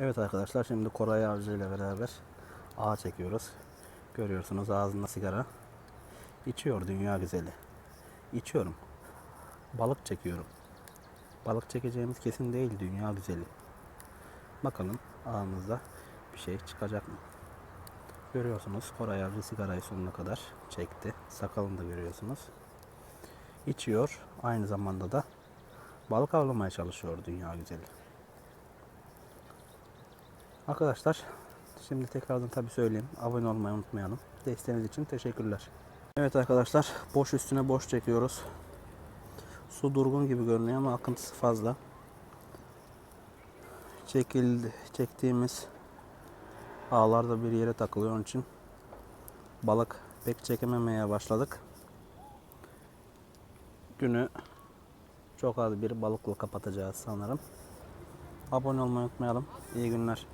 Evet arkadaşlar şimdi Koray Avcı ile beraber ağa çekiyoruz. Görüyorsunuz ağzında sigara. İçiyor dünya güzeli. İçiyorum. Balık çekiyorum. Balık çekeceğimiz kesin değil dünya güzeli. Bakalım ağımızda bir şey çıkacak mı? Görüyorsunuz Koray Avcı sigarayı sonuna kadar çekti. Sakalını da görüyorsunuz. İçiyor. Aynı zamanda da balık avlamaya çalışıyor dünya güzeli. Arkadaşlar şimdi tekrardan tabi söyleyeyim. Abone olmayı unutmayalım. Desteğiniz için teşekkürler. Evet arkadaşlar boş üstüne boş çekiyoruz. Su durgun gibi görünüyor ama akıntısı fazla. Çekildi, çektiğimiz ağlarda bir yere takılıyor onun için balık pek çekememeye başladık. Günü çok az bir balıkla kapatacağız sanırım. Abone olmayı unutmayalım. İyi günler.